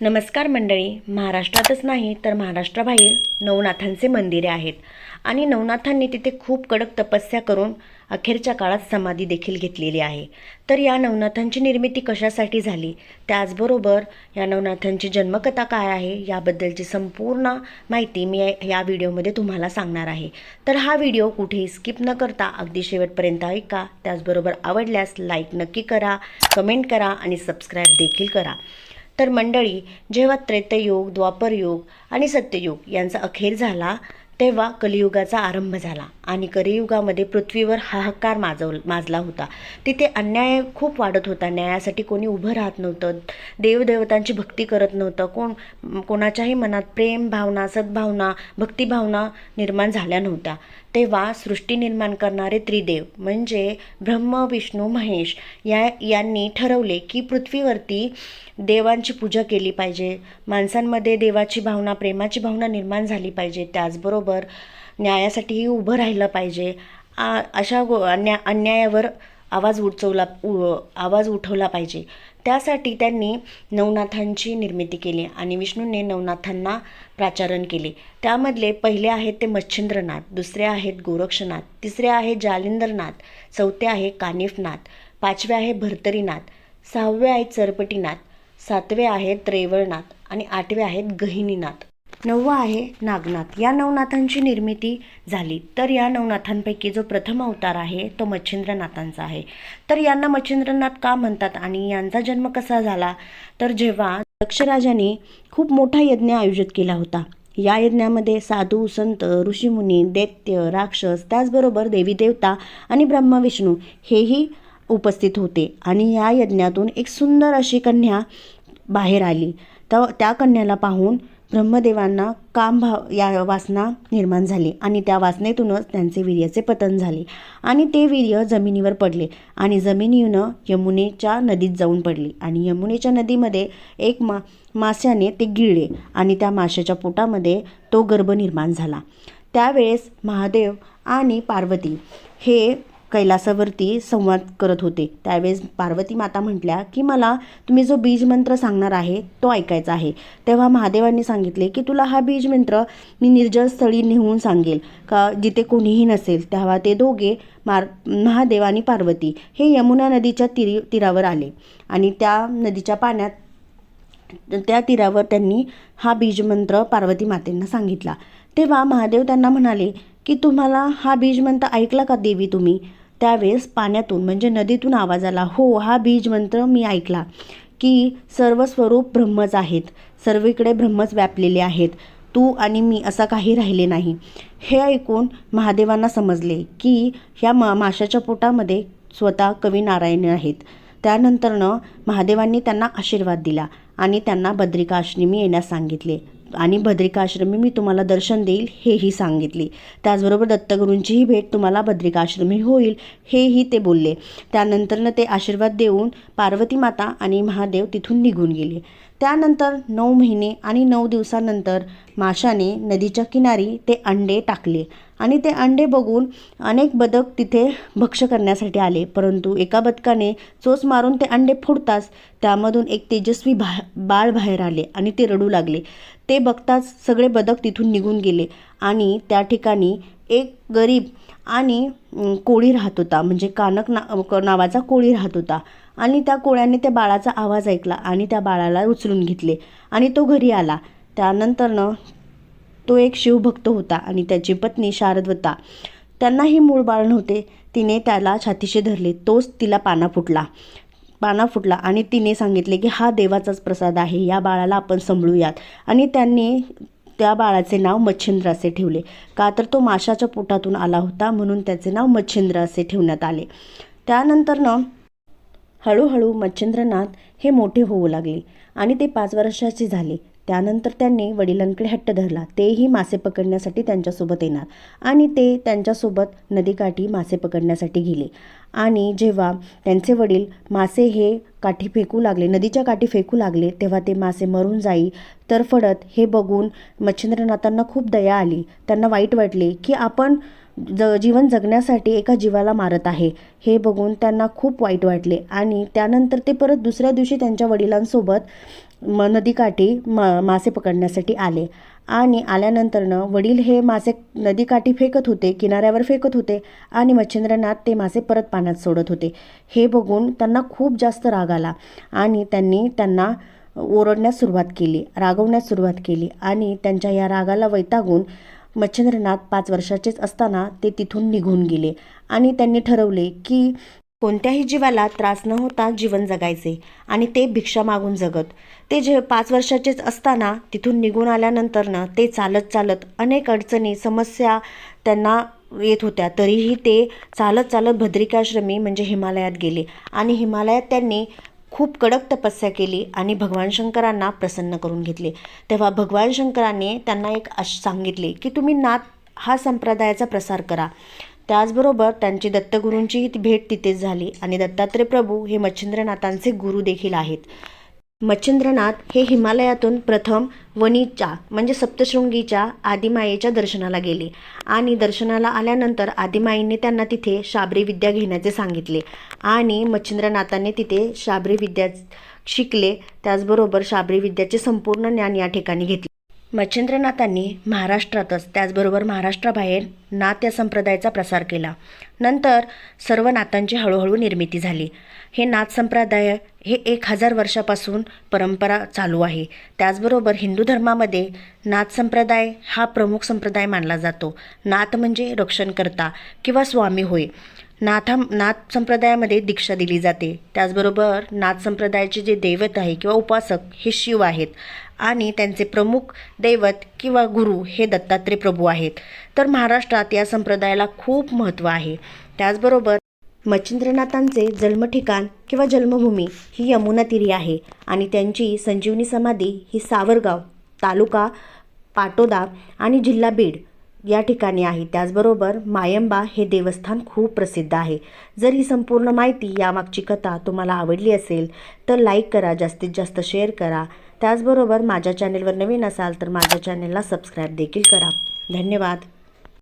नमस्कार मंडळी. महाराष्ट्रातच नाही तर महाराष्ट्राबाहेर नवनाथांचे मंदिरे आहेत. आणि नवनाथांनी तिथे खूप कडक तपस्या करून अखेरच्या काळात समाधी देखील घेतलेली आहे. तर या नवनाथांची निर्मिती कशासाठी झाली? त्याचबरोबर या नवनाथांची जन्मकथा काय आहे? याबद्दलची संपूर्ण माहिती मी या- व्हिडिओमध्ये तुम्हाला सांगणार आहे. तर हा व्हिडिओ कुठेही स्किप न करता अगदी शेवटपर्यंत ऐका. त्याचबरोबर आवडल्यास लाईक नक्की करा कमेंट करा आणि सबस्क्राईब देखील करा. तर मंडळी जेव्हा त्रेतयुग द्वापरयुग आणि सत्ययुग यांचा अखेर झाला तेव्हा कलियुगाचा आरंभ झाला आणि कलियुगामध्ये पृथ्वीवर हाहाकार माजव माजला होता. तिथे अन्याय खूप वाढत होता. न्यायासाठी कोणी उभं राहत नव्हतं. देवदेवतांची भक्ती करत नव्हतं. कोण कोणाच्याही मनात प्रेम भावना सद्भावना भक्तिभावना निर्माण झाल्या नव्हत्या. तेव्हा सृष्टी निर्माण करणारे त्रिदेव म्हणजे ब्रह्म विष्णू महेश या यांनी ठरवले की पृथ्वीवरती देवांची पूजा केली पाहिजे. माणसांमध्ये देवाची भावना प्रेमाची भावना निर्माण झाली पाहिजे. त्याचबरोबर न्यायासाठीही उभं राहिलं पाहिजे. आ अशा गो अन्या अन्यायावर आवाज उठवला उ आवाज उठवला पाहिजे. त्यासाठी त्यांनी नवनाथांची निर्मिती केली आणि विष्णूने नवनाथांना प्राचारण केले. त्यामधले पहिले आहेत ते मच्छिंद्रनाथ दुसरे आहेत गोरक्षनाथ तिसरे आहे जालिंदरनाथ चौथे आहे कानिफनाथ पाचवे आहे भर्तरीनाथ सहावे आहेत चरपटीनाथ सातवे आहेत त्रेवळनाथ आणि आठवे आहेत गहिनीनाथ. नववा आहे नागनाथ. या नवनाथांची निर्मिती झाली. तर या नवनाथांपैकी जो प्रथम अवतार आहे तो मच्छिंद्रनाथांचा आहे. तर यांना मच्छिंद्रनाथ का म्हणतात आणि यांचा जन्म कसा झाला? तर जेव्हा दक्षराजाने खूप मोठा यज्ञ आयोजित केला होता. या यज्ञामध्ये साधू संत ऋषीमुनी दैत्य राक्षस त्याचबरोबर देवी देवता आणि ब्रह्मा विष्णू हेही उपस्थित होते आणि या यज्ञातून एक सुंदर अशी कन्या बाहेर आली. तर त्या कन्याला पाहून ब्रह्मदेवांना काम भाव या वासना निर्माण झाली आणि त्या वासनेतूनच त्यांचे वीर्याचे पतन झाले. आणि ते वीर्य जमिनीवर पडले आणि जमिनीनं यमुनेच्या नदीत जाऊन पडली आणि यमुनेच्या नदीमध्ये एक मा माश्याने ते गिळले आणि त्या माशाच्या पोटामध्ये तो गर्भ निर्माण झाला. त्यावेळेस महादेव आणि पार्वती हे कैलासावरती संवाद करत होते. त्यावेळेस पार्वती माता म्हटल्या की मला तुम्ही जो बीज मंत्र सांगणार आहे तो ऐकायचा आहे. तेव्हा महादेवांनी सांगितले की तुला हा बीज मंत्र मी निर्जल स्थळी नेऊन सांगेल. का जिथे कोणीही नसेल तेव्हा ते दोघे मार महादेव आणि पार्वती हे यमुना नदीच्या तीरी तीरावर आले. आणि त्या नदीच्या पाण्यात त्या तीरावर त्यांनी हा बीजमंत्र पार्वती मातेंना सांगितला. तेव्हा महादेव त्यांना म्हणाले की तुम्हाला हा बीजमंत्र ऐकला का देवी तुम्ही? त्यावेळेस पाण्यातून म्हणजे नदीतून आवाज आला हो हा बीजमंत्र मी ऐकला की सर्व स्वरूप ब्रह्मच आहेत सर्वीकडे ब्रह्मच व्यापलेले आहेत तू आणि मी असं काही राहिले नाही. हे ऐकून महादेवांना समजले की ह्या मा माशाच्या पोटामध्ये स्वतः कवी नारायण आहेत. त्यानंतरनं महादेवांनी त्यांना आशीर्वाद दिला आणि त्यांना बद्रिकाश्रमी येण्यास सांगितले. आणि भद्रिकाश्रमी मी तुम्हाला दर्शन देईल हेही सांगितले. त्याचबरोबर दत्तगुरूंचीही भेट तुम्हाला भद्रिकाश्रमी होईल हेही ते बोलले. त्यानंतरनं ते आशीर्वाद देऊन पार्वती माता आणि महादेव तिथून निघून गेले. त्यानंतर नऊ महिने आणि नऊ दिवसानंतर माशाने नदीच्या किनारी ते अंडे टाकले आणि ते अंडे बघून अनेक बदक तिथे भक्ष करण्यासाठी आले. परंतु एका बदकाने चोच मारून ते अंडे फोडताच त्यामधून एक तेजस्वी भा बाळ बाहेर आले आणि ते रडू लागले. ते बघताच सगळे बदक तिथून निघून गेले. आणि त्या ठिकाणी एक गरीब आणि कोळी राहत होता. म्हणजे कानक ना नावाचा कोळी राहत होता. आणि त्या कोळ्याने त्या बाळाचा आवाज ऐकला आणि त्या बाळाला उचलून घेतले. आणि तो घरी आला. त्यानंतरनं तो एक शिवभक्त होता आणि त्याची पत्नी शारदवता त्यांनाही मूळ बाळ नव्हते. तिने त्याला छातीशी धरले. तोच तिला पाना फुटला. पाना फुटला आणि तिने सांगितले की हा देवाचाच प्रसाद आहे या बाळाला आपण सांभाळूयात. आणि त्यांनी त्या बाळाचे नाव मच्छिंद्र असे ठेवले. का तर तो माशाच्या पोटातून आला होता म्हणून त्याचे नाव मच्छिंद्र असे ठेवण्यात आले. त्यानंतरनं हळूहळू मच्छिंद्रनाथ हे मोठे होऊ लागले आणि ते पाच वर्षाचे झाले. त्यानंतर त्यांनी वडिलांकडे हट्ट धरला. तेही मासे पकडण्यासाठी त्यांच्यासोबत येणार आणि ते त्यांच्यासोबत नदीकाठी मासे पकडण्यासाठी गेले. आणि जेव्हा त्यांचे वडील मासे हे काठी फेकू लागले नदीच्या काठी फेकू लागले तेव्हा ते मासे मरून जाई तर फडत हे बघून मच्छिंद्रनाथांना खूप दया आली. त्यांना वाईट वाटले की आपण ज जीवन जगण्यासाठी एका जीवाला मारत आहे. हे बघून त्यांना खूप वाईट वाटले आणि त्यानंतर ते परत दुसऱ्या दिवशी त्यांच्या वडिलांसोबत म नदीकाठी म मासे पकडण्यासाठी आले. आणि आल्यानंतरनं वडील हे मासे नदीकाठी फेकत होते किनाऱ्यावर फेकत होते आणि मच्छिंद्रनाथ ते मासे परत पाण्यात सोडत होते. हे बघून त्यांना खूप जास्त राग आला आणि त्यांनी त्यांना ओरडण्यास सुरुवात केली रागवण्यास सुरुवात केली आणि त्यांच्या या रागाला वैतागून मच्छिंद्रनाथ पाच वर्षाचेच असताना ते तिथून निघून गेले आणि त्यांनी ठरवले की कोणत्याही जीवाला त्रास न होता जीवन जगायचे आणि ते भिक्षा मागून जगत. ते जे पाच वर्षाचेच असताना तिथून निघून आल्यानंतरनं ते चालत चालत अनेक अडचणी समस्या त्यांना येत होत्या. तरीही ते चालत चालत भद्रिकाश्रमी म्हणजे हिमालयात गेले आणि हिमालयात त्यांनी खूप कडक तपस्या केली आणि भगवान शंकरांना प्रसन्न करून घेतले. तेव्हा भगवान शंकरांनी त्यांना एक अश सांगितले की तुम्ही नाथ हा संप्रदायाचा प्रसार करा. त्याचबरोबर त्यांची दत्तगुरूंचीही भेट तिथेच झाली आणि दत्तात्रय प्रभू हे मच्छिंद्रनाथांचे गुरु देखील आहेत. मच्छिंद्रनाथ हे हिमालयातून प्रथम वणीच्या म्हणजे सप्तशृंगीच्या आदिमायेच्या दर्शनाला गेले. आणि दर्शनाला आल्यानंतर आदिमाईने त्यांना तिथे शाबरी विद्या घेण्याचे सांगितले. आणि मच्छिंद्रनाथांनी तिथे शाबरी विद्या शिकले. त्याचबरोबर शाबरी विद्याचे संपूर्ण ज्ञान या ठिकाणी घेतले. मच्छिंद्रनाथांनी महाराष्ट्रातच त्याचबरोबर महाराष्ट्राबाहेर नाथ या संप्रदायाचा प्रसार केला. नंतर सर्व नाथांची हळूहळू निर्मिती झाली. हे नाथ संप्रदाय हे एक हजार वर्षापासून परंपरा चालू आहे. त्याचबरोबर हिंदू धर्मामध्ये नाथ संप्रदाय हा प्रमुख संप्रदाय मानला जातो. नाथ म्हणजे रक्षणकर्ता किंवा स्वामी होय. नाथा नाथ संप्रदायामध्ये दीक्षा दिली जाते. त्याचबरोबर नाथ संप्रदायाचे जे दैवत आहे किंवा उपासक हे शिव आहेत आणि त्यांचे प्रमुख दैवत किंवा गुरु हे दत्तात्रय प्रभू आहेत. तर महाराष्ट्रात या संप्रदायाला खूप महत्त्व आहे. त्याचबरोबर मच्छिंद्रनाथांचे जन्मठिकाण किंवा जन्मभूमी ही यमुना तिरी आहे आणि त्यांची संजीवनी समाधी ही सावरगाव तालुका पाटोदा आणि जिल्हा बीड या ठिकाणी आहे. त्याचबरोबर मायंबा हे देवस्थान खूप प्रसिद्ध आहे. जर ही संपूर्ण माहिती यामागची कथा तुम्हाला आवडली असेल तर लाईक करा जास्तीत जास्त शेअर करा. त्याचबरोबर माझ्या चॅनेलवर नवीन असाल तर माझ्या चॅनेलला सबस्क्राईब देखील करा. धन्यवाद.